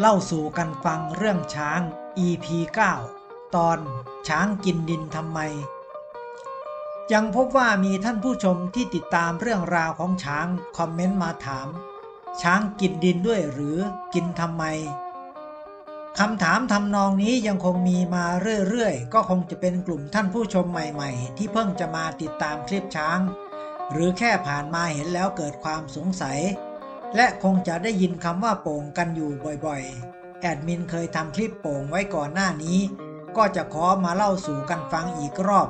เล่าสู่กันฟังเรื่องช้าง EP 9 ตอนช้างกินดินทำไม ยังพบว่ามีท่านผู้ชมที่ติดตามเรื่องราวของช้าง คอมเมนต์มาถาม ช้างกินดินด้วยหรือกินทำไมคำถามทำนองนี้ยังคงมีมาเรื่อยๆ ก็คงจะเป็นกลุ่มท่านผู้ชมใหม่ๆ ที่เพิ่งจะมาติดตามคลิปช้าง หรือแค่ผ่านมาเห็นแล้วเกิดความสงสัย และคงจะได้ยินคำว่าโป่งกันอยู่บ่อยๆ แอดมินเคยทำคลิปโป่งไว้ก่อนหน้านี้ ก็จะขอมาเล่าสู่กันฟังอีกรอบ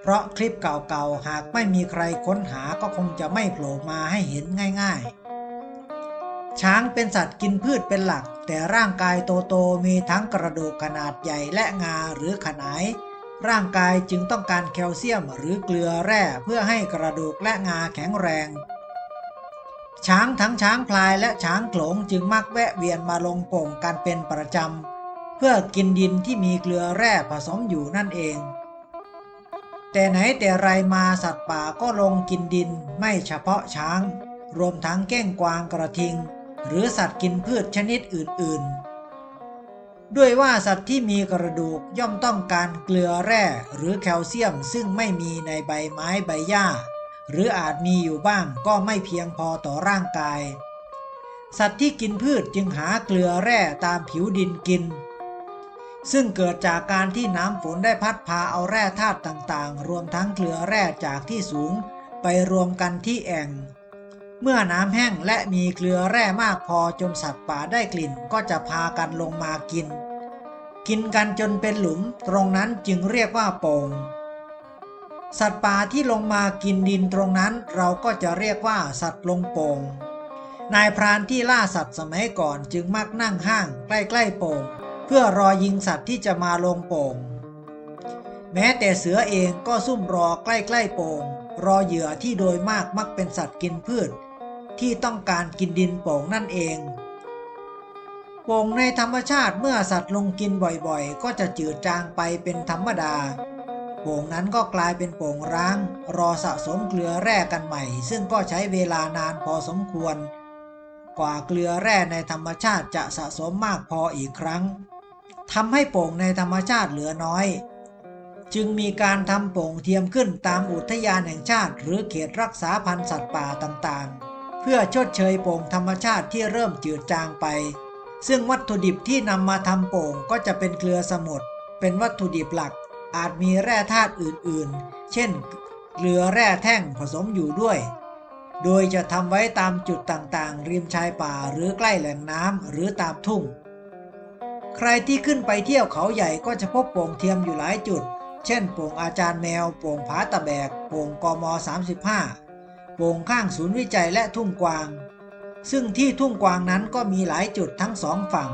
เพราะคลิปเก่าๆ หากไม่มีใครค้นหาก็คงจะไม่โผล่มาให้เห็นง่ายๆ ช้างเป็นสัตว์กินพืชเป็นหลัก แต่ร่างกายโตๆมีทั้งกระดูกขนาดใหญ่และงาหรือขนาย ร่างกายจึงต้องการแคลเซียมหรือเกลือแร่เพื่อให้กระดูกและงาแข็งแรง ช้างทั้งช้างพลายและช้างโขลงจึงมักแวะเวียนมาลงโป่งกันเป็นประจำ เพื่อกินดินที่มีเกลือแร่ผสมอยู่นั่นเอง แต่ไหนแต่ไรมาสัตว์ป่าก็ลงกินดินไม่เฉพาะช้าง รวมทั้งเก้งกวางกระทิง หรือสัตว์กินพืชชนิดอื่นๆ ด้วยว่าสัตว์ที่มีกระดูกย่อมต้องการเกลือแร่หรือแคลเซียมซึ่งไม่มีในใบไม้ใบหญ้า หรืออาจมีอยู่บ้างก็ไม่เพียงพอต่อร่างกาย สัตว์ที่กินพืชจึงหาเกลือแร่ตามผิวดินกิน ซึ่งเกิดจากการที่น้ำฝนได้พัดพาเอาแร่ธาตุต่างๆ รวมทั้งเกลือแร่จากที่สูงไปรวมกันที่แอ่ง เมื่อน้ำแห้งและมีเกลือแร่มากพอจนสัตว์ป่าได้กลิ่นก็จะพากันลงมากิน กินกันจนเป็นหลุมตรงนั้นจึงเรียกว่าโป่ง สัตว์ป่าที่ลงมากินดินตรงนั้นเราก็จะเรียกว่าสัตว์ลงโป่งนายพรานที่ล่าสัตว์สมัยก่อนจึงมักนั่งห้างใกล้ๆโป่ง เพื่อรอยิงสัตว์ที่จะมาลงโป่ง แม้แต่เสือเองก็ซุ่มรอใกล้ๆโป่ง รอเหยื่อที่โดยมากมักเป็นสัตว์กินพืช ที่ต้องการกินดินโป่งนั่นเอง โป่งในธรรมชาติเมื่อสัตว์ลงกินบ่อยๆ ก็จะจืดจางไปเป็นธรรมดา โป่งนั้นก็กลายเป็นโป่งร้าง รอสะสมเกลือแร่กันใหม่ ซึ่งก็ใช้เวลานานพอสมควร กว่าเกลือแร่ในธรรมชาติจะสะสมมากพออีกครั้งทำให้โป่งในธรรมชาติเหลือน้อย จึงมีการทำโป่งเทียมขึ้นตามอุทยานแห่งชาติ หรือเขตรักษาพันธุ์สัตว์ป่าต่างๆ เพื่อชดเชยโป่งธรรมชาติที่เริ่มจืดจางไป ซึ่งวัตถุดิบที่นำมาทำโป่งก็จะเป็นเกลือสมุทรเป็นวัตถุดิบหลัก อาจมีแร่ธาตุอื่นๆ เช่นเกลือแร่แท่งผสมอยู่ด้วย โดยจะทำไว้ตามจุดต่างๆ ริมชายป่าหรือใกล้แหล่งน้ำหรือตามทุ่ง ใครที่ขึ้นไปเที่ยวเขาใหญ่ก็จะพบโป่งเทียมอยู่หลายจุด เช่นโป่งอาจารย์แมว โป่งผาตะแบก โป่งกม 35 โป่งข้างศูนย์วิจัยและทุ่งกวาง ซึ่งที่ทุ่งกวางนั้นก็มีหลายจุดทั้งสองฝั่ง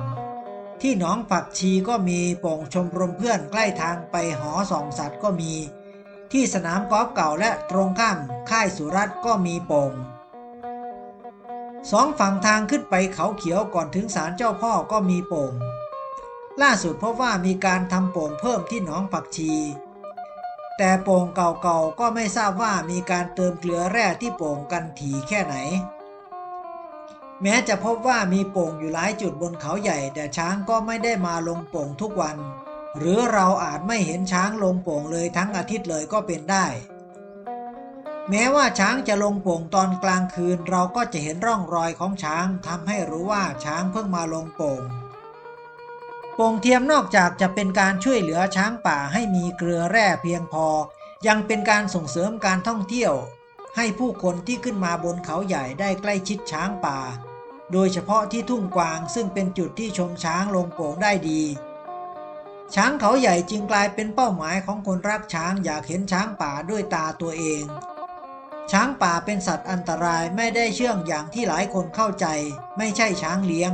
ที่หนองผักชีก็มีโป่งชมรมเพื่อนใกล้ทางไปหอส่องสัตว์ก็มี ที่สนามกอล์ฟเก่าและตรงข้ามค่ายสุรัตน์ก็มีโป่งสองฝั่งทางขึ้นไปเขาเขียวก่อนถึงศาลเจ้าพ่อก็มีโป่ง ล่าสุดพบว่ามีการทำโป่งเพิ่มที่หนองผักชี แต่โป่งเก่าๆก็ไม่ทราบว่ามีการเติมเกลือแร่ที่โป่งกันถี่แค่ไหน แม้จะพบว่ามีโป่งอยู่หลายจุดบนเขาใหญ่ แต่ช้างก็ไม่ได้มาลงโป่งทุกวัน หรือเราอาจไม่เห็นช้างลงโป่งเลยทั้งอาทิตย์เลยก็เป็นได้ แม้ว่าช้างจะลงโป่งตอนกลางคืน เราก็จะเห็นร่องรอยของช้างทำให้รู้ว่าช้างเพิ่งมาลงโป่งโป่งเทียมนอกจากจะเป็นการช่วยเหลือช้างป่าให้มีเกลือแร่เพียงพอ ยังเป็นการส่งเสริมการท่องเที่ยว ให้ผู้คนที่ขึ้นมาบนเขาใหญ่ได้ใกล้ชิดช้างป่า โดยเฉพาะที่ทุ่งกวางซึ่งเป็นจุดที่ชมช้างลงโป่งได้ดี ช้างเขาใหญ่จึงกลายเป็นเป้าหมายของคนรักช้างอยากเห็นช้างป่าด้วยตาตัวเอง ช้างป่าเป็นสัตว์อันตรายไม่ได้เชื่องอย่างที่หลายคนเข้าใจ ไม่ใช่ช้างเลี้ยง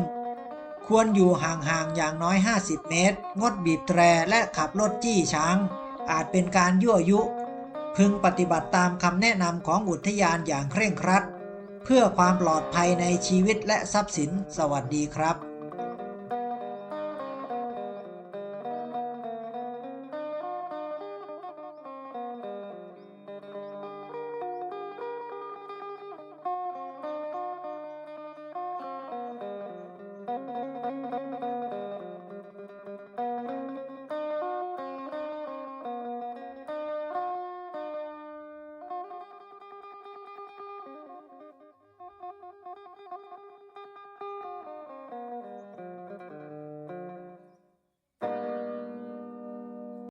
ควรอยู่ห่างๆอย่างน้อย 50 เมตร งดบีบแตรและขับรถจี้ช้าง อาจเป็นการยั่วยุ พึงปฏิบัติตามคำแนะนำของอุทยานอย่างเคร่งครัด เพื่อความปลอดภัยในชีวิตและทรัพย์สิน สวัสดีครับ